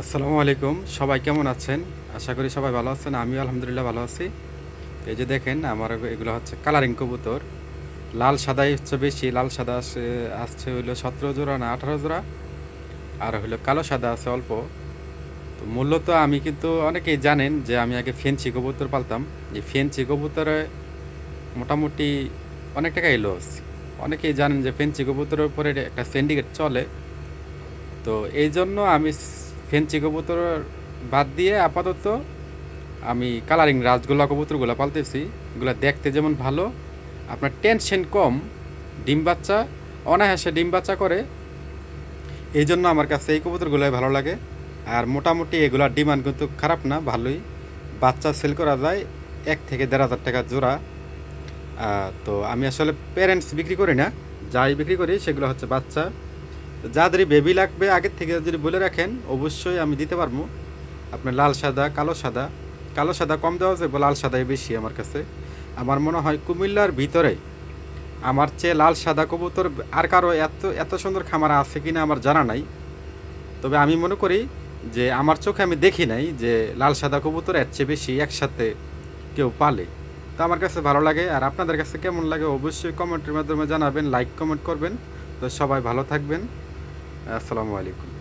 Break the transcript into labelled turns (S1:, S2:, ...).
S1: আসসালামু আলাইকুম। সবাই কেমন আছেন? আশা করি সবাই ভালো আছেন। আমিও আলহামদুলিল্লাহ ভালো আছি। এই যে দেখেন, আমার এগুলো হচ্ছে কালারিং কবুতর। লাল সাদাই হচ্ছে বেশি। লাল সাদা আসছে হইল সতেরো জোড়া না আঠারো জোড়া। আর হইল কালো সাদা আছে অল্প। তো মূলত আমি কিন্তু অনেকেই জানেন যে আমি আগে ফেন্সি কবুতর পালতাম। এই ফেন্সি কবুতরে মোটামুটি অনেক টাকাই লস অনেকেই জানেন যে ফেন্সি কবুতরের উপরে একটা সিন্ডিকেট চলে। তো এই জন্য আমি ফেন্সি কবুতর বাদ দিয়ে আপাতত আমি কালারিং রাজগোল্লা কবুতরগুলো পালতেছি। এগুলো দেখতে যেমন ভালো। আপনার টেনশন কম। ডিম বাচ্চা, অনায়াসে ডিম বাচ্চা করে। এই জন্য আমার কাছে এই কবুতরগুলোই ভালো লাগে। আর মোটামুটি এগুলার ডিমান্ড কিন্তু খারাপ না, ভালোই। বাচ্চা সেল করা যায় এক থেকে দেড় হাজার টাকা জোড়া। তো আমি আসলে প্যারেন্টস বিক্রি করি না। যাই বিক্রি করি সেগুলো হচ্ছে বাচ্চা। যাদের বেবি লাগবে, আগের থেকে যদি বলে রাখেন, অবশ্যই আমি দিতে পারব। আপনার লাল সাদা, কালো সাদা। কালো সাদা কম দেওয়া যাবে লাল সাদাই বেশি আমার কাছে। আমার মনে হয় কুমিল্লার ভিতরে, আমার চেয়ে লাল সাদা কবুতর আর কারও এত এত সুন্দর খামার আছে কিনা আমার জানা নাই। তবে আমি মনে করি যে, আমার চোখে আমি দেখি নাই যে, লাল সাদা কবুতর এর চেয়ে বেশি একসাথে কেউ পালে। তো আমার কাছে ভালো লাগে, আর আপনাদের কাছে কেমন লাগে অবশ্যই কমেন্টের মাধ্যমে জানাবেন, লাইক কমেন্ট করবেন। তো সবাই ভালো থাকবেন। আসসালামু আলাইকুম